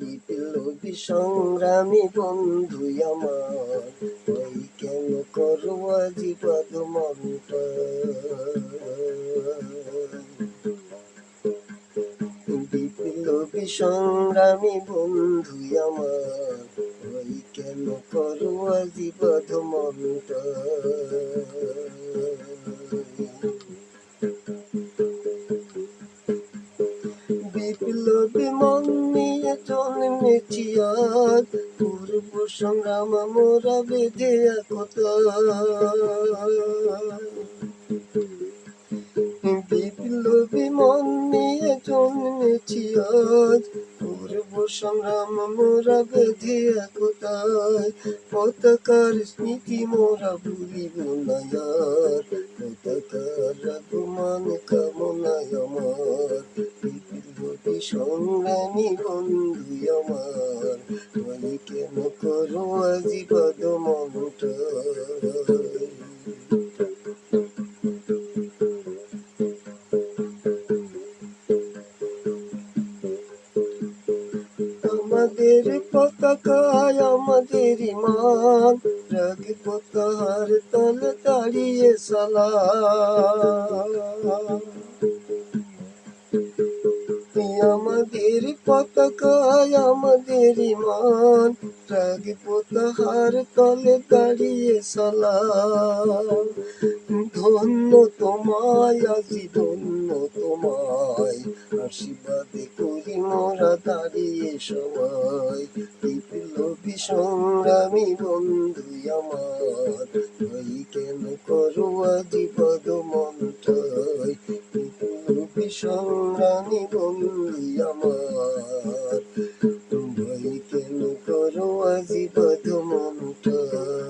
বিপ্লবী সংগ্রামী বন্ধু আমার, ওই কেন করো আজি পদমন্টা বিপ্লবী সংগ্রামী বন্ধু আমার, ওই কেন করো আজি পদমন্টা নিয়ে জন্মেছি আজ পূর্ব সংগ্রাম মোরা বেঁধে একতা বিপ্লবী মন নিয়ে জন্মেছি আজ পূর্ব সংগ্রাম মোরা বেঁধে একতায় পতাকার স্মৃতি মোরা ভুলিব না আর, পতাকার আগমন কামনায় বলি কেন করো আজি পদমন্টা আমাদের পতাকায় আমাদের ইমান রাগ পতাহার তলে দাঁড়িয়ে সালাম। আমাদের পতাকা আমাদের ইমান রাগ পতাহার তলে দাঁড়িয়ে সালাম ধন্য তোমায় আজি ধন্য তোমায় আশীর্বাদে করি মোরা দাঁড়িয়ে সবাই বিপ্লবী সংগ্রামী বন্ধু আমার ভাই কেন করো আজি পদমন্টাই বিপ্লবী সংগ্রামী বন্ধু আমার। ভাই কেন করো, আজি পদমন্টাই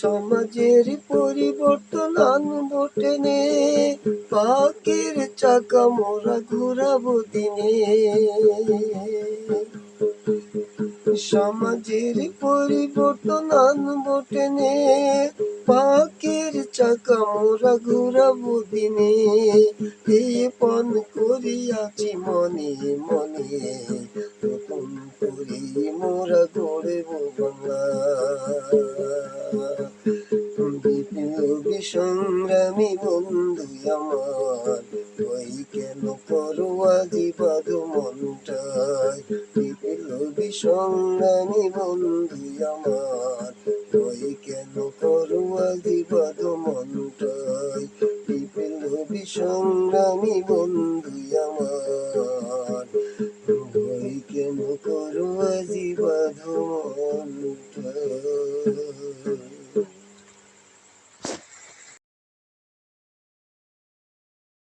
সমাজের পরিবর্তন আনব টেনে, পাকের চাকা মোরা ঘুরাবো দিনে। সমাজের পরিবর্তন আনব টেনে, পাকের চাকা মোরা ঘুরাবো দিনে। এই পণ করিয়াছি মনে মনে, নতুন করি মোরা গড়েব বাংলা সংগ্রামী বন্ধু আমার, ওই কেন করো আজি পাদ মনটায় সংগ্রামী বন্ধু আমার, তুই কেন করুয়া দিবা তো মনটাই? মনটায় হবি সংগ্রামী বন্ধু আমার, তুই কেন করুয়া দিবা তো মনটায়